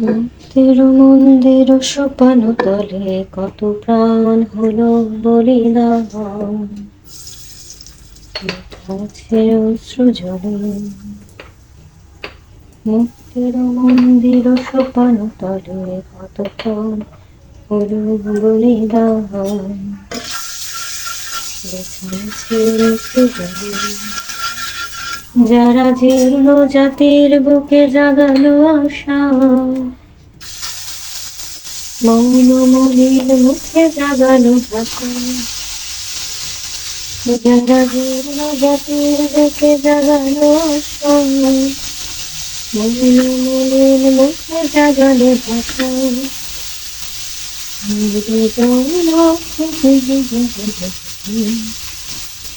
মুক্তির মন্দির সোপান তলে কত প্রাণ হলো বলিদান। জলে মুক্তির মন্দির সোপান তলে কত প্রাণ হলো বলিদান। জলে যারা জীর্ণ জাতির বুকে জাগালো আশা, মৌন মলিন মুখে জাগালো যারা জীর্ণ জাতির বুকে জাগালো আশা, মৌন মলিন মুখে জাগালো ভাষা।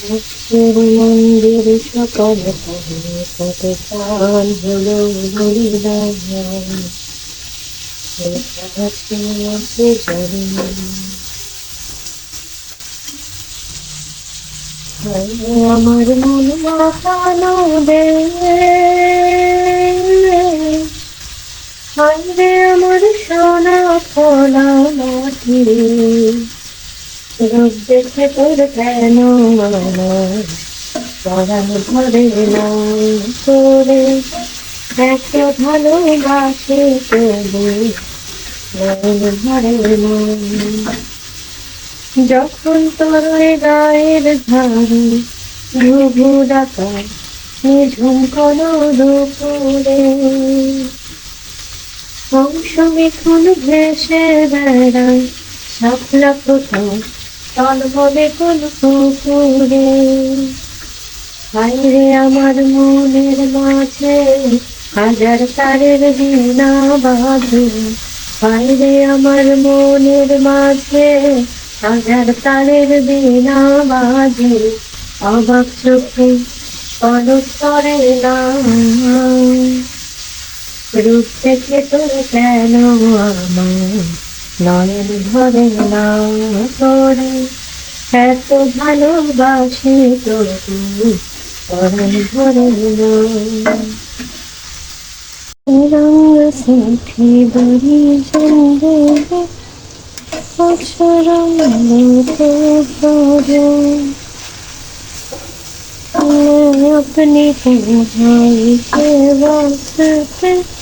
মুক্তির মন্দির সকাল পরে কত প্রাণ হলো বলিদান আছে জলে আমার মন মাতানো দে হাইরে আমার দেখে তোর কেন আমার ধরে না তোরে এত ভালোবাসে তবু নয়ন ধরে না যখন তোর গায়ের ধারে ঘুঘু ডাকা নিঝুম কোনো দুপুরে, অংশ মিথুন ভেসে বেড়ায়, শাপলা কোথাও তল বলে কোন পুকুরে। হাইরে আমার মনের মাঝে হাজার তারের বিনা বাঁধে। হাইরে আমার মনের মাঝে হাজার তারের বিনা বাজে অবাক চোখে করে না রূপ থেকে তোর কেন আমার নয়ন ধরে না তোরে এত ভালোবাসি তবু পরণ ধরে না রঙ সিঠি বড়ি জঙ্গলে অচরণ তো পরে मैं अपनी तन्हाई के वास्ते सब कुछ तो करूं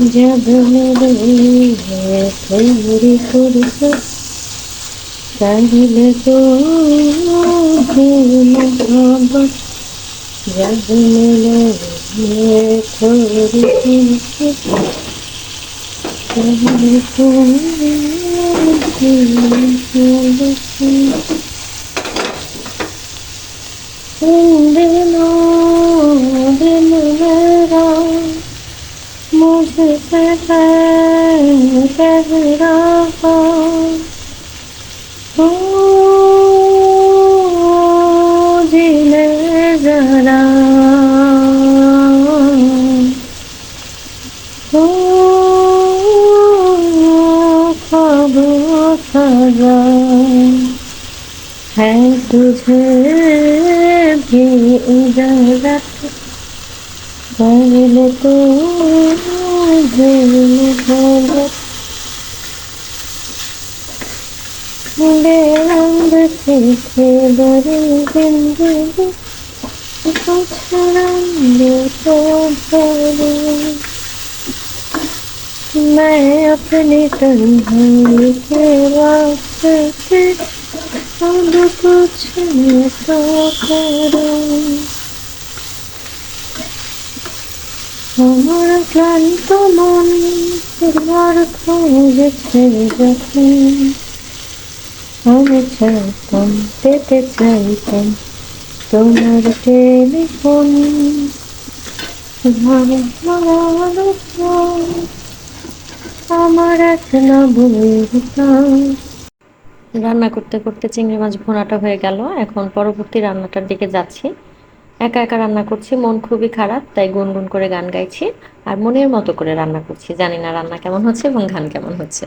जब मेरी है तेरी फुर्सत पहले तो भी मोहब्बत जब मिले है थोड़ी फुर्सत पहले तो इन है तुझे भी इजाजत पहले तो दिल मोहब्बत बेरंग से थे बड़ी जिंदगी कुछ रंग तो भरे मैं अपनी तन्हाई के वास्ते सब कुछ तो करूं আমার ক্লান্ত মন তোমার খোঁজেছে যখন আমি চাইতাম, পেতে চাইতাম তোমার টেলিফোন আমার এক না বলতাম রান্না করতে করতে চিংড়ি মাছ ভুনাটা হয়ে গেল। এখন পরবর্তী রান্নাটার দিকে যাচ্ছি। একা একা রান্না করছি, মন খুবই খারাপ, তাই গুনগুন করে গান গাইছি আর মনের মতো করে রান্না করছি। জানি না রান্না কেমন হচ্ছে এবং গান কেমন হচ্ছে।